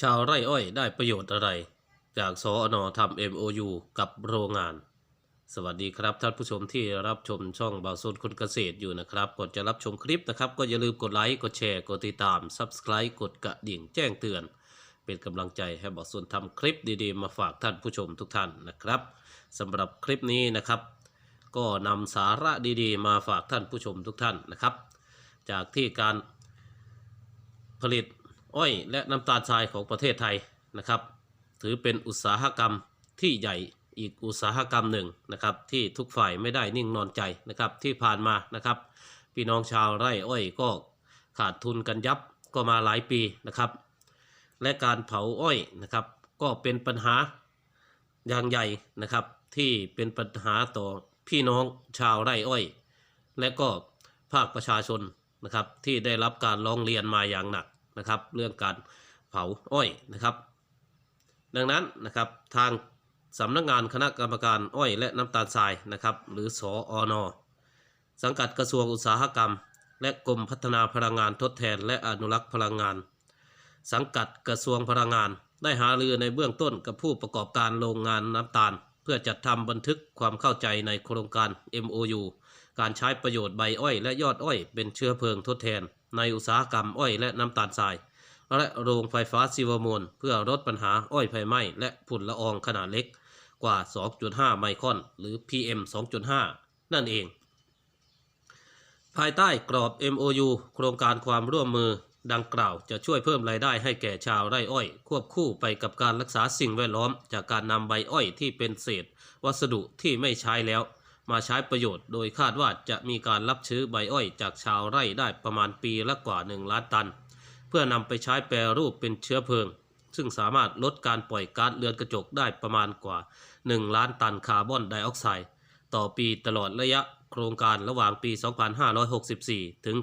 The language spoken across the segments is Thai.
ชาวไร่อ้อยได้ประโยชน์อะไร จากสอนอทำ MOU กับโรงงาน สวัสดีครับท่านผู้ชมที่รับชมช่องบาวโซนคนเกษตรอยู่นะครับก่อนจะรับชมคลิปนะครับ ก็อย่าลืมกดไลค์กดแชร์กดติดตาม Subscribe กดกระดิ่งแจ้งเตือน เป็นกำลังใจให้บาวโซนทำคลิปดีๆ มาฝากท่านผู้ชมทุกท่านนะครับสำหรับคลิปนี้นะครับ ก็นำสาระดีๆ มาฝากท่านผู้ชมทุกท่านนะครับ จากที่การผลิต อ้อยและน้ำตาลทรายของประเทศไทยนะครับ ถือเป็นอุตสาหกรรมที่ใหญ่อีกอุตสาหกรรมหนึ่งนะครับ ที่ทุกฝ่ายไม่ได้นิ่งนอนใจนะครับที่ผ่านมานะครับ พี่น้องชาวไร่อ้อยก็ขาดทุนกันยับก็มาหลายปีนะครับ และการเผาอ้อยนะครับ ก็เป็นปัญหาอย่างใหญ่นะครับ ที่เป็นปัญหาต่อพี่น้องชาวไร่อ้อย และก็ภาคประชาชนนะครับที่ได้รับการร้องเรียนมาอย่างหนัก นะครับ เรื่องการเผาอ้อยนะครับ ดังนั้นนะครับทางสำนักงานคณะกรรมการอ้อยและน้ำตาลทรายนะครับหรือสออนสังกัดกระทรวงอุตสาหกรรม และกรมพัฒนาพลังงานทดแทน และอนุรักษ์พลังงาน สังกัดกระทรวงพลังงาน ได้หารือในเบื้องต้นกับผู้ประกอบการโรงงานน้ำตาล เพื่อจัดทำบันทึกความเข้าใจในโครงการ MOU การใช้ประโยชน์ใบอ้อยและยอดอ้อยเป็นเชื้อเพลิงทดแทน ในอุตสาหกรรมอ้อยและน้ำตาลทราย และโรงไฟฟ้าซิวมวลเพื่อลดปัญหาอ้อยไฟไหม้และฝุ่นละอองขนาดเล็กกว่า 2.5 ไมครอน หรือ PM 2.5 นั่นเอง ภายใต้กรอบ MOU โครงการความร่วมมือดังกล่าวจะช่วยเพิ่มรายได้ให้แก่ชาวไร่อ้อย ควบคู่ไปกับการรักษาสิ่งแวดล้อม จากการนำใบอ้อยที่เป็นเศษ วัสดุที่ไม่ใช้แล้ว มาใช้ประโยชน์ โดยคาดว่าจะมีการรับซื้อใบอ้อยจากชาวไร่ได้ประมาณปีละกว่า 1 ล้านตัน เพื่อนำไปใช้แปรรูปเป็นเชื้อเพลิง ซึ่งสามารถลดการปล่อยก๊าซเรือนกระจกได้ประมาณกว่า 1 ล้านตันคาร์บอนไดออกไซด์ต่อปีตลอดระยะโครงการระหว่างปี 2564 ถึง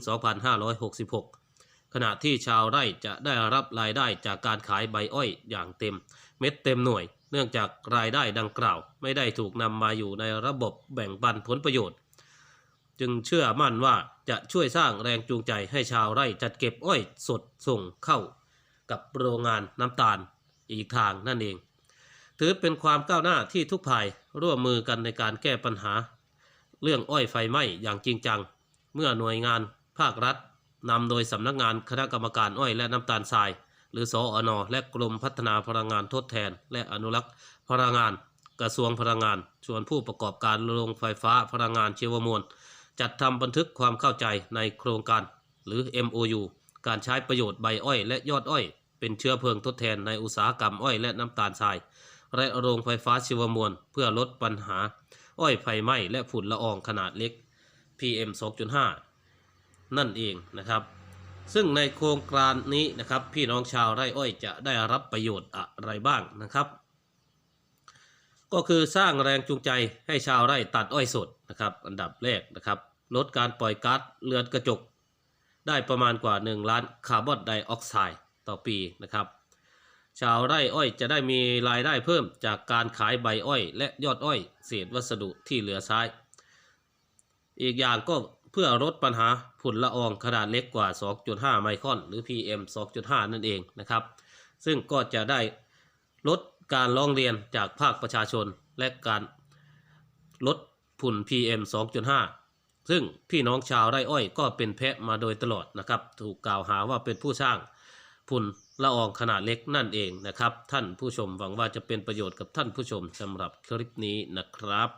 2566 ขณะที่ชาวไร่จะได้รับรายได้จากการขายใบอ้อยอย่างเต็ม เม็ดเต็มหน่วย เนื่องจากรายได้ดังกล่าว ไม่ได้ถูกนำมาอยู่ในระบบแบ่งปันผลประโยชน์ จึงเชื่อมั่นว่าจะช่วยสร้างแรงจูงใจให้ชาวไร่จัดเก็บอ้อยสดส่งเข้า กับโรงงานน้ำตาลอีกทางนั่นเอง ถือเป็นความก้าวหน้าที่ทุกฝ่ายร่วมมือกันในการแก้ปัญหา เรื่องอ้อยไฟไหม้อย่างจริงจัง เมื่อหน่วยงานภาครัฐนำโดยสำนักงานคณะกรรมการอ้อยและน้ำตาลทราย หรือสออนและกรมพัฒนาพลังงานทดแทน และอนุรักษ์พลังงาน กระทรวงพลังงาน ชวนผู้ประกอบการโรงไฟฟ้าพลังงานชีวมวล จัดทำบันทึกความเข้าใจในโครงการ หรือ MOU การใช้ประโยชน์ใบอ้อยและยอดอ้อย เป็นเชื้อเพลิงทดแทนในอุตสาหกรรมอ้อยและน้ำตาลทรายและโรงไฟฟ้าชีวมวล เพื่อลดปัญหา อ้อยไฟไหม้และฝุ่นละอองขนาดเล็ก PM 2.5 นั่นเองนะครับ ซึ่งในโครงการนี้นะครับ พี่น้องชาวไร่อ้อยจะได้รับประโยชน์อะไรบ้างนะครับ ก็คือสร้างแรงจูงใจให้ชาวไร่ตัดอ้อยสดนะครับ อันดับแรกนะครับ ลดการปล่อยก๊าซเรือนกระจก ได้ประมาณกว่า 1 ล้านคาร์บอนไดออกไซด์ต่อปีนะครับ ชาวไร่อ้อยจะได้มีรายได้เพิ่มจากการขายใบอ้อย และยอดอ้อย เศษวัสดุที่เหลือใช้อีกอย่างก็ เพื่อลดปัญหาฝุ่นละอองขนาดเล็กกว่า 2.5 ไมครอน หรือ PM 2.5 นั่นเองนะครับ ซึ่งก็จะได้ลดการร้องเรียนจากภาคประชาชนและการลดฝุ่น PM 2.5 ซึ่งพี่น้องชาวไร่อ้อยก็เป็นแพะมาโดยตลอดนะครับ ถูกกล่าวหาว่าเป็นผู้สร้างฝุ่นละอองขนาดเล็กนั่นเองนะครับ ท่านผู้ชมหวังว่าจะเป็นประโยชน์กับท่านผู้ชมสำหรับคลิปนี้นะครับ